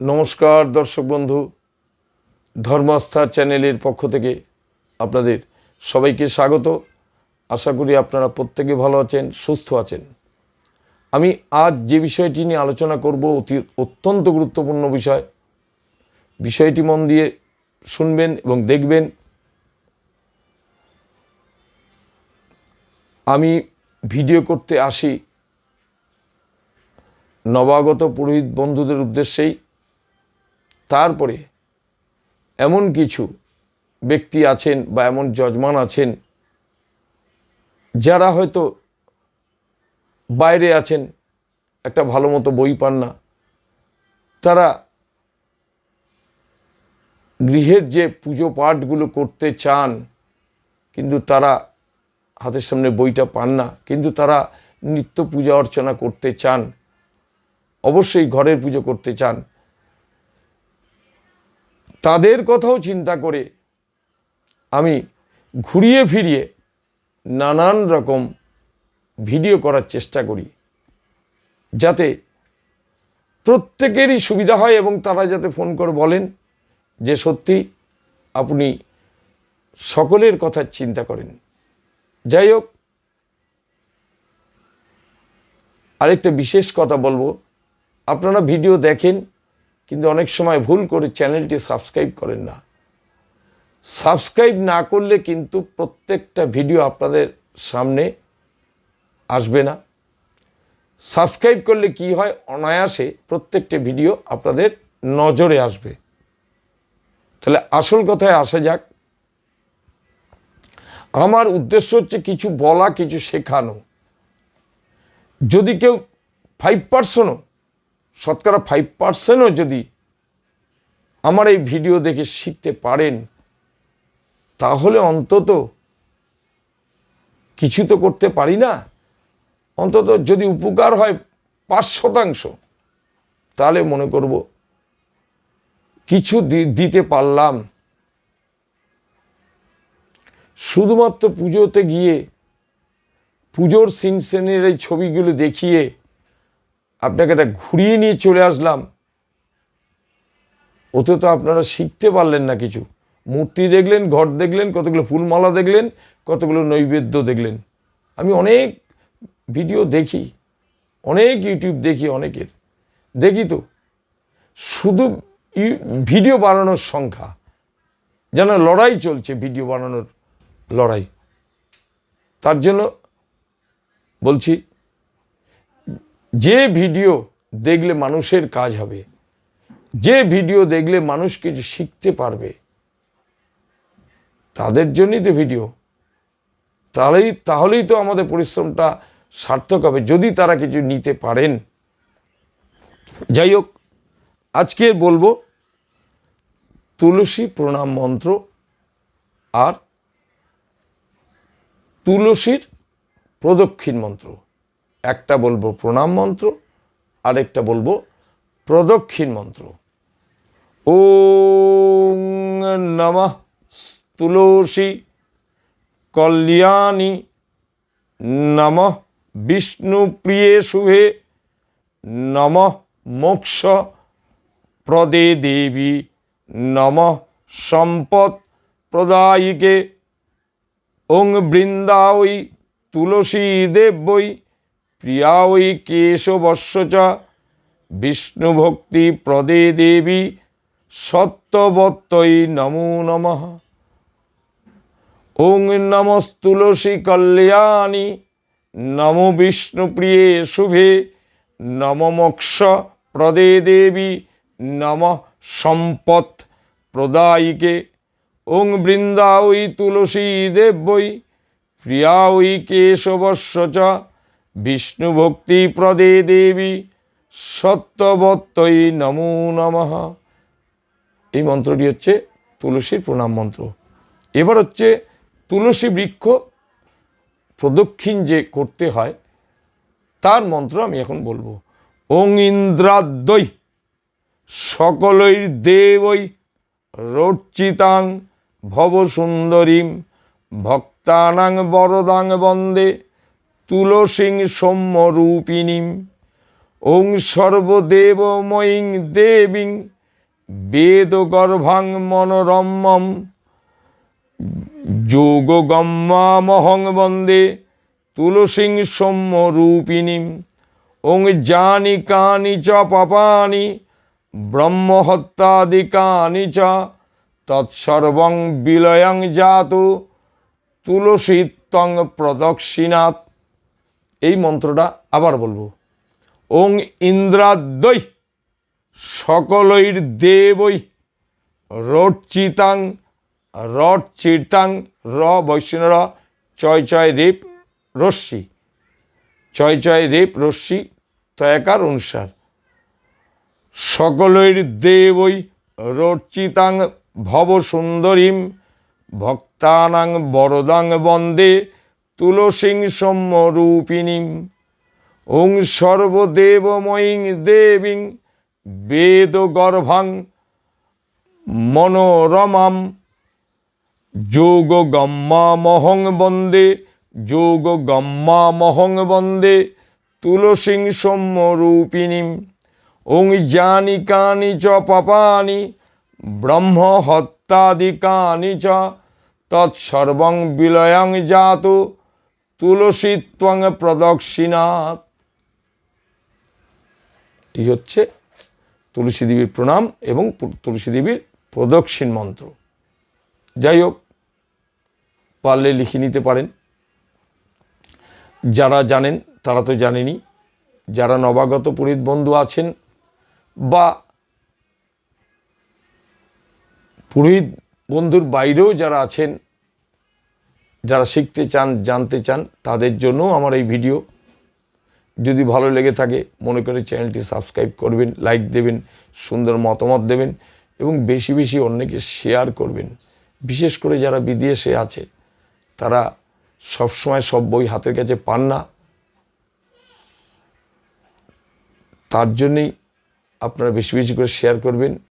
নমস্কার, দর্শক বন্ধু। ধর্মাস্থা চ্যানেলের পক্ষ থেকে আপনাদের সবাইকে স্বাগত। আশা করি আপনারা প্রত্যেকে ভালো আছেন, সুস্থ আছেন। আমি আজ যে বিষয়টি নিয়ে আলোচনা করব, অতি অত্যন্ত গুরুত্বপূর্ণ বিষয়। বিষয়টি মন দিয়ে শুনবেন এবং দেখবেন। আমি ভিডিও করতে আসি নবাগত পুরোহিত বন্ধুদের উদ্দেশ্যেই। তারপরে এমন কিছু ব্যক্তি আছেন বা এমন যজমান আছেন যারা হয়তো বাইরে আছেন, একটা ভালো মতো বই পান না, তারা গৃহের যে পুজো পাঠগুলো করতে চান, কিন্তু তারা হাতের সামনে বইটা পান না, কিন্তু তারা নিত্য পূজা অর্চনা করতে চান, অবশ্যই ঘরের পুজো করতে চান তাদের কথাও চিন্তা করে আমি ঘুরিয়ে ফিরিয়ে নানান রকম ভিডিও করার চেষ্টা করি, যাতে প্রত্যেকেরই সুবিধা হয় এবং তারা যাতে ফোন করে বলেন যে সত্যি আপনি সকলের কথা চিন্তা করেন। যাই হোক, আরেকটা বিশেষ কথা বলব। আপনারা ভিডিও দেখেন কিন্তু অনেক সময় ভুল করে চ্যানেলটি সাবস্ক্রাইব করেন না। সাবস্ক্রাইব না করলে কিন্তু প্রত্যেকটা ভিডিও আপনাদের সামনে আসবে না। সাবস্ক্রাইব করলে কি হয়? অনায়াসে প্রত্যেকটা ভিডিও আপনাদের নজরে আসবে। তাহলে আসল কথায় আসা যাক। আমার উদ্দেশ্য হচ্ছে কিছু বলা, কিছু শেখানো। যদি কেউ ফাইভ পার্সেন্টও শতকরা ফাইভ পার্সেন্টও যদি আমার এই ভিডিও দেখে শিখতে পারেন, তাহলে অন্তত কিছু তো করতে পারি না। অন্তত যদি উপকার হয় পাঁচ শতাংশ, তাহলে মনে করব কিছু দিতে পারলাম। শুধুমাত্র পুজোতে গিয়ে পুজোর সিন শ্রেণির এই ছবিগুলো দেখিয়ে আপনাকে এটা ঘুরিয়ে নিয়ে চলে আসলাম। ওতে তো আপনারা শিখতে পারলেন না কিছু। মূর্তি দেখলেন, ঘট দেখলেন, কতগুলো ফুলমালা দেখলেন, কতগুলো নৈবেদ্য দেখলেন। আমি অনেক ভিডিও দেখি, অনেক ইউটিউব দেখি অনেকের। দেখি তো, শুধু ভিডিও বানানোর সংখ্যা। যেন লড়াই চলছে ভিডিও বানানোর লড়াই। তার জন্য বলছি যে ভিডিও দেখলে মানুষের কাজ হবে, যে ভিডিও দেখলে মানুষ কিছু শিখতে পারবে, তাদের জন্যই তো ভিডিও। তাহলেই তাহলেই তো আমাদের পরিশ্রমটা সার্থক হবে, যদি তারা কিছু নিতে পারেন। যাই হোক, আজকে বলব, তুলসী প্রণাম মন্ত্র আর তুলসীর প্রদক্ষিণ মন্ত্র। একটা বলব প্রণাম মন্ত্র, আরেকটা বলব প্রদক্ষিণ মন্ত্র। ও নমঃ তুলসী কল্যাণী, নমঃ বিষ্ণুপ্রিয়ে শুভে, নমঃ মোক্ষ প্রদে দেবী, নমঃ সম্পদ প্রদায়িকে, ওং বৃন্দাওই তুলসী দেব্যই প্রিয়া ওই কেশবস্য বিষ্ণুভক্তি প্রদে দেবী সত্যবত্তই নমো নমঃ। ওং নমস্তুলসী কল্যাণী, নম বিষ্ণুপ্রিয়ে শুভে, নম মোক্ষ প্রদে দেবী নম সম্পদ প্রদায়িকে। ওং বৃন্দা ওই তুলসী দেব্যই প্রিয়া ওই কেশবস্য চ বিষ্ণুভক্তি প্রদে দেবী সত্যবত্তই নমো নমঃ এই মন্ত্রটি হচ্ছে তুলসীর প্রণাম মন্ত্র। এবার হচ্ছে তুলসী বৃক্ষ প্রদক্ষিণ যে করতে হয়, তার মন্ত্র আমি এখন বলব। ওং ইন্দ্রাদ্বৈ সকলই দেবই রোচিতাং ভবসুন্দরীম, ভক্তানাং বরদাং বন্দে। তুলসীং সৌম্যরূপিণীম, ওং সর্বদেবময়ীং দেবীং, বেদগর্ভাং মনোরম্যম যোগগম্মামহং বন্দে তুলসীং সৌম্যরূপিণীম, ওং জানি কানি চ পাপানি ব্রহ্মহত্যাদিকানি চ, তৎসর্বং বিলয়ং জাত তুলসীত্বং প্রদক্ষিণাৎ। এই মন্ত্রটা আবার বলব। ওং ইন্দ্রাদ্বৈ সকলৈর দেবৈ রোচিতাং রট চিরতাং র বৈষ্ণর চয় চয় রেপ রশ্মি। চয় চয় রেপ রশ্মি তয়াকার অনুসার। সকলৈর দেবৈ রচিতাং ভব সুন্দরীম ভক্তানাং বরদাং বন্দে তুলসীং সৌম্যরূপিণীম ওং সর্বদেবময়ীং দেবীং, বেদগর্ভাং মনোরমাম, যোগগম্মামহং বন্দে যোগগম্মামহং বন্দে, তুলসীং সৌম্যরূপিণীম ওং জানি কানি চ পাপানি ব্রহ্ম হত্যাদিকানি চ, তৎসর্বং বিলয়ং জাত তুলসী ত্বং প্রদক্ষিণাৎ এই হচ্ছে তুলসী দেবীর প্রণাম এবং তুলসী দেবীর প্রদক্ষিণ মন্ত্র। যাই হোক, পারলে লিখে নিতে পারেন। যারা জানেন, তারা তো জানেনই যারা নবাগত পুরীত বন্ধু আছেন বা পুরোহিত বন্ধুর বাইরেও যারা আছেন যারা শিখতে চান, জানতে চান, তাদের জন্য আমার এই ভিডিও। যদি ভালো লেগে থাকে, মনে করে চ্যানেলটি সাবস্ক্রাইব করবেন, লাইক দেবেন, সুন্দর মতামত দেবেন এবং বেশি বেশি অন্যকে শেয়ার করবেন। বিশেষ করে যারা বিদেশে আছে, তারা সবসময় সব বই হাতের কাছে পান না। তার জন্যেই আপনারা বেশি বেশি করে শেয়ার করবেন।